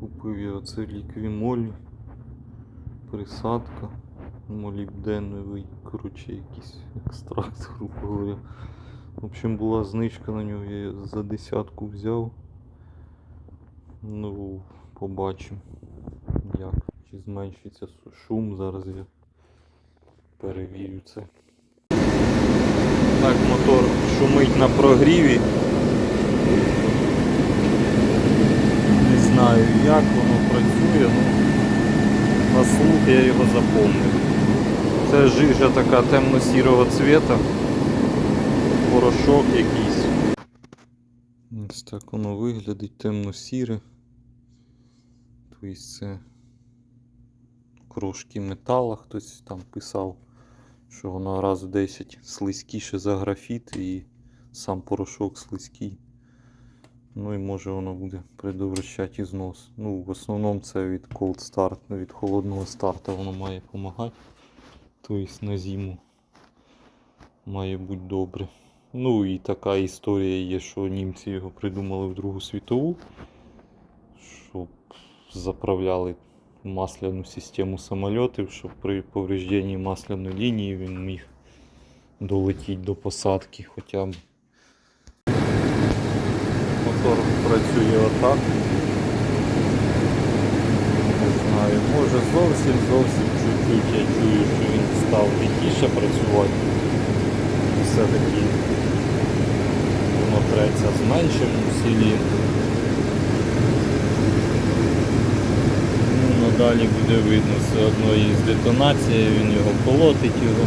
Купив я оце ліквімоль, присадка, молібденовий, коротше, якийсь екстракт, грубо говоря. В общем, була знижка на нього, я за десятку взяв. Ну, побачимо, як. Чи зменшиться шум, зараз я перевірю це. Так, мотор шумить на прогріві. Не знаю як воно працює, ну на слух я його запомнив. Це жижа така темно-сірого цвіта. Порошок якийсь. Ось так воно виглядить темно-сіре. Тобто це крошки метала, хтось там писав, що воно раз в 10 слизькіше за графіт і сам порошок слизький. Ну і може воно буде предотвращати знос. Ну, в основному це від cold start, від холодного старта воно має допомагати. Тобто на зиму має бути добре. Ну і така історія є, що німці його придумали в Другу світову, щоб заправляли масляну систему самольотів, щоб при поврежденні масляної лінії він міг долетіти до посадки хоча б. Мотор працює отак. Не знаю, може зовсім зовсім чуть-чуть я чую, що він став тихіше працювати. Все-таки воно треться з меншим усіллям. Ну, надалі буде видно все одно є детонація, він його колотить його.